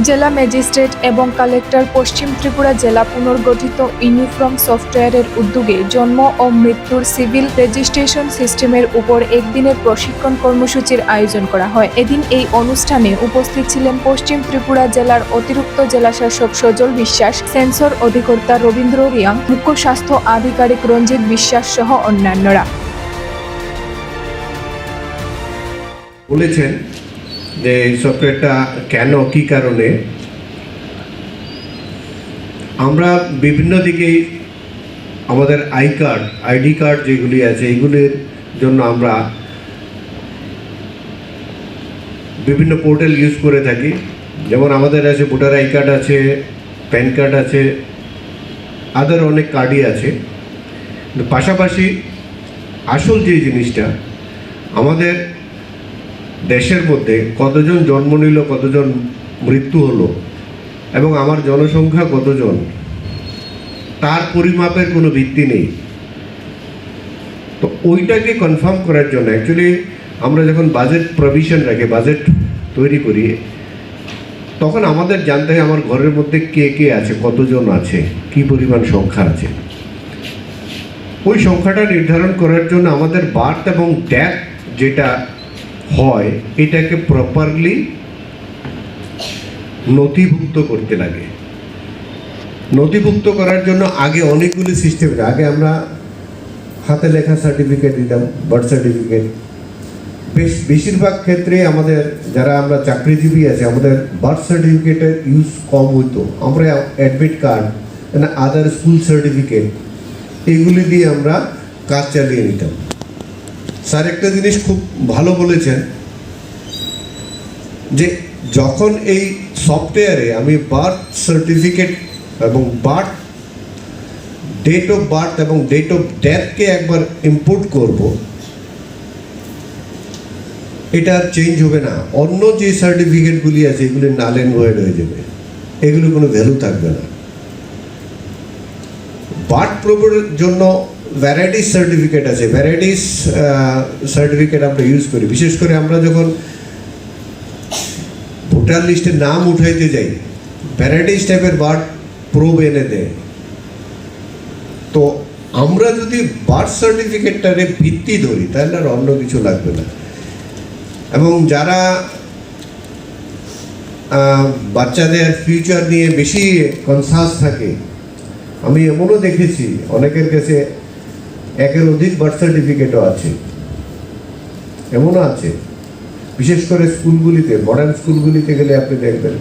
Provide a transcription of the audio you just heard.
জেলা ম্যাজিস্ট্রেট এবং কালেক্টর পশ্চিম ত্রিপুরা জেলা পুনর্গঠিত ইউনিফর্ম সফটওয়্যারের উদ্যোগে জন্ম ও মৃত্যুর সিভিল রেজিস্ট্রেশন সিস্টেমের উপর একদিনের প্রশিক্ষণ কর্মসূচির আয়োজন করা হয়। এদিন এই অনুষ্ঠানে উপস্থিত ছিলেন পশ্চিম ত্রিপুরা জেলার অতিরিক্ত জেলাশাসক সজল বিশ্বাস, সেন্সর অধিকর্তা রবীন্দ্র রিয়াং, মুখ্য স্বাস্থ্য আধিকারিক রঞ্জিত বিশ্বাস সহ অন্যান্যরা। বলেছেন যে এই সফটওয়্যারটা কেন, কি কারণে? আমরা বিভিন্ন দিকেই আমাদের আই কার্ড, আইডি কার্ড যেগুলি আছে, এইগুলির জন্য আমরা বিভিন্ন পোর্টাল ইউজ করে থাকি। যেমন আমাদের আছে ভোটার আই কার্ড আছে, প্যান কার্ড আছে, আদার অনেক কার্ডই আছে। পাশাপাশি আসল যে জিনিসটা, আমাদের দেশের মধ্যে কতজন জন্ম নিল, কতজন মৃত্যু হলো, এবং আমার জনসংখ্যা কতজন, তার পরিমাপের কোনো ভিত্তি নেই। তো ওইটাকে কনফার্ম করার জন্য অ্যাকচুয়ালি আমরা যখন বাজেট প্রভিশন রাখি বাজেট তৈরি করি, তখন আমাদের জানতে হয় আমার ঘরের মধ্যে কে কে আছে, কতজন আছে, কি পরিমাণ সংখ্যা আছে। ওই সংখ্যাটা নির্ধারণ করার জন্য আমাদের বার্থ এবং ডেথ যেটা হয়, এটাকে প্রপারলি নথিভুক্ত করতে লাগে। নথিভুক্ত করার জন্য আগে অনেকগুলি সিস্টেম আগে আমরা হাতে লেখা সার্টিফিকেট দিতাম বার্থ সার্টিফিকেট বেশ, বেশিরভাগ ক্ষেত্রে আমাদের যারা আমরা চাকরিজীবী আছে, আমাদের বার্থ সার্টিফিকেটের ইউজ কম হইতো। আমরা admit card other school certificate এগুলি দিয়ে আমরা কাজ চালিয়ে নিতাম। স্যার, একটা জিনিস খুব ভালো বলেছেন যে যখন এই সফটওয়্যারে আমি বার্থ সার্টিফিকেট এবং বার্থ ডেট অফ বার্থ এবং ডেট অফ ডেথকে একবার ইম্পোর্ট করব, এটা আর চেঞ্জ হবে না। অন্য যে সার্টিফিকেটগুলি আছে, এগুলি নাল অ্যান্ড ভয়েড হয়ে যাবে। এগুলো কোনো ভ্যালু থাকবে না। বার্থ প্রবের জন্য ভ্যারাইটিস সার্টিফিকেট আছে ভ্যারাইটিস সার্টিফিকেট আমরা ইউজ করি। বিশেষ করে আমরা যখন ভোটার লিস্টে নাম উঠাইতে যাই ভ্যারাইটিস টাইপের বার্থ প্রোব এনে দেয়। তো আমরা যদি বার্থ সার্টিফিকেটটারে ভিত্তি ধরি, তাহলে আর অন্য কিছু লাগবে না। এবং যারা বাচ্চাদের ফিউচার নিয়ে বেশি কনসাস থাকে, আমি এমনও দেখেছি, অনেকের কাছে একের অধিক বার্থ সার্টিফিকেটও আছে। এমনও আছে। বিশেষ করে স্কুলগুলিতে মডার্ন স্কুলগুলিতে গেলে আপনি দেখবেন।